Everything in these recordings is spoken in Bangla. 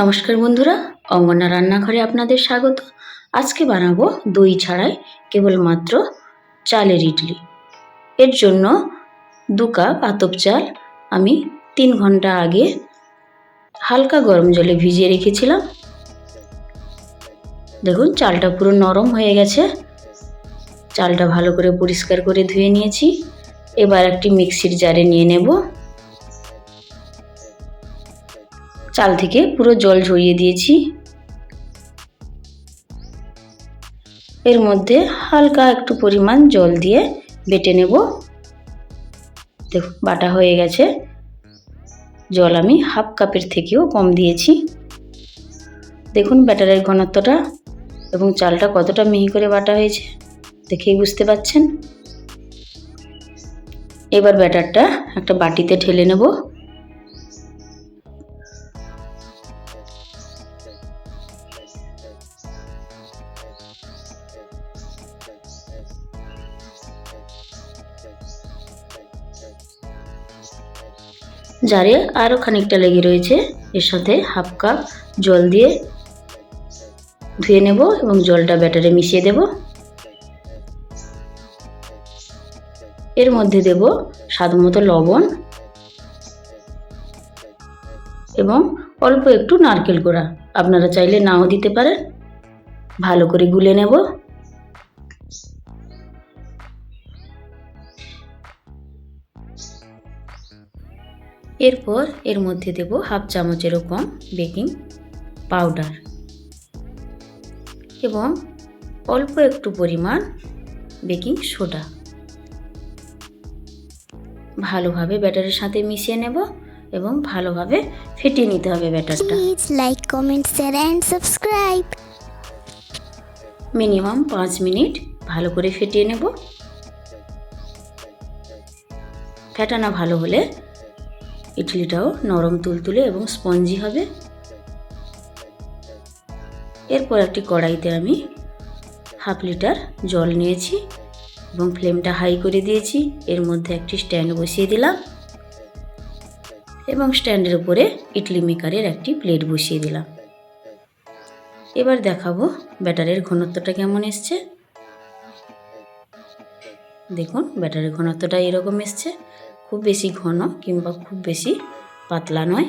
নমস্কার বন্ধুরা অঙ্গনা রান্নাঘরে আপনাদের স্বাগত। আজকে বানাবো দই ছাড়াই কেবলমাত্র চালের ইডলি। এর জন্য দু কাপ আতপ চাল আমি তিন ঘণ্টা আগে হালকা গরম জলে ভিজিয়ে রেখেছিলাম। দেখুন, চালটা পুরো নরম হয়ে গেছে। চালটা ভালো করে পরিষ্কার করে ধুয়ে নিয়েছি। এবার একটি মিক্সির জারে নিয়ে নেব। চাল থেকে পুরো জল ঝরিয়ে দিয়েছি। এর মধ্যে হালকা একটু পরিমাণ জল দিয়ে বেটে নেব। দেখুন, বাটা হয়ে গেছে। জল আমি হাফ কাপের থেকেও কম দিয়েছি। দেখুন ব্যাটারের ঘনত্বটা এবং চালটা কতটা মিহি করে বাটা হয়েছে। দেখেই বুঝতে পাচ্ছেন? এবার ব্যাটারটা একটা বাটিতে ঢেলে নেব। জারে আরও খানিকটা লেগে রয়েছে। এর সাথে হাফ কাপ জল দিয়ে ধুয়ে নেব এবং জলটা ব্যাটারে মিশিয়ে দেব। এর মধ্যে দেব স্বাদ মতো লবণ এবং অল্প একটু নারকেল কোড়া আপনারা চাইলে নাও দিতে পারেন। ভালো করে গুলে নেব। এরপর এর মধ্যে দেব হাফ চামচেরও কম বেকিং পাউডার এবং অল্প একটু পরিমাণ বেকিং সোডা। ভালোভাবে ব্যাটারের সাথে মিশিয়ে নেব এবং ভালোভাবে ফেটিয়ে নিতে হবে ব্যাটারটা। Like, comment, share, and subscribe. Minimum পাঁচ মিনিট ভালো করে ফেটিয়ে নেব। ফেটানো ভালো হলে ইডলিটাও নরম তুলতুলে এবং স্পঞ্জি হবে। এরপর একটি কড়াইতে আমি হাফ লিটার জল নিয়েছি এবং ফ্লেমটা হাই করে দিয়েছি। এর মধ্যে একটি স্ট্যান্ড বসিয়ে দিলাম এবং স্ট্যান্ডের উপরে ইডলি মেকারের একটি প্লেট বসিয়ে দিলাম। এবার দেখাবো ব্যাটারের ঘনত্বটা কেমন এসছে। দেখুন, ব্যাটারের ঘনত্বটা এরকম এসছে। খুব বেশি ঘন কিংবা খুব বেশি পাতলা নয়।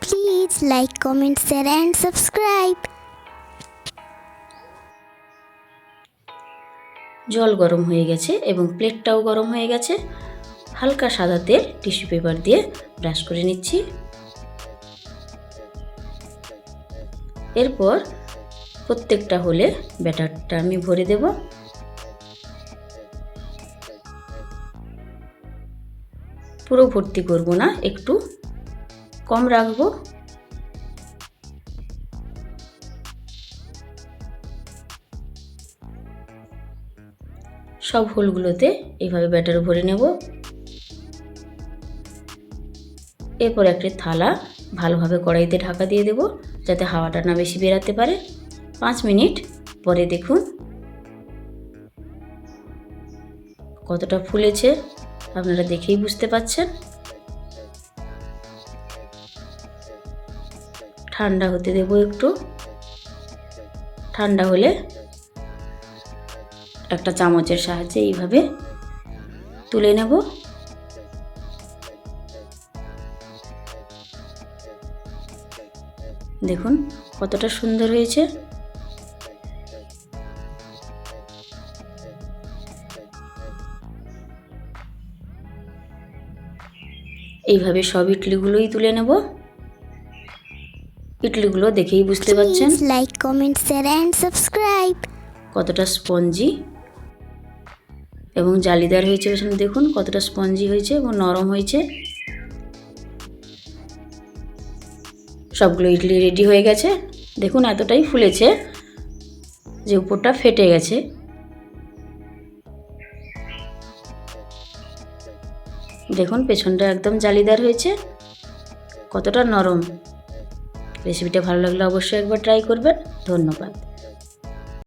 Please like comment, share, and subscribe. জল গরম হয়ে গেছে এবং প্লেটটাও গরম হয়ে গেছে। হালকা সাদা তেল টিস্যু পেপার দিয়ে ব্রাশ করে নিচ্ছি। এরপর প্রত্যেকটা হলে ব্যাটারটা আমি ভরে দেব। পুরো ভর্তি করব না, একটু কম রাখব। সব হোলগুলোতে এইভাবে ব্যাটার ভরে নেব। এরপর একটি থালা ভালোভাবে কড়াইতে ঢাকা দিয়ে দেব, যাতে হাওয়াটা না বেশি বেরাতে পারে। পাঁচ মিনিট পরে দেখুন কতটা ফুলেছে। আপনারা দেখেই বুঝতে পাচ্ছেন। ঠান্ডা হতে দেব একটু। ঠান্ডা হলে একটা চামচের সাহায্যে এইভাবে তুলে নেব। দেখুন কতটা সুন্দর হয়েছে। এইভাবে সব ইডলিগুলোই তুলে নেব। ইডলিগুলো দেখেই বুঝতে পারছেন। Like like, comment, share, subscribe কতটা স্পঞ্জি। এবং জালিদার হয়েছে পেছনে দেখুন কতটা স্পঞ্জি হয়েছে এবং নরম হয়েছে। সবগুলো ইডলি রেডি হয়ে গেছে। দেখুন এতটাই ফুলেছে যে উপরটা ফেটে গেছে। দেখুন, পেছনটা একদম জালিদার হয়েছে। কতটা নরম। রেসিপিটা ভালো লাগলে অবশ্যই একবার ট্রাই করবেন। ধন্যবাদ।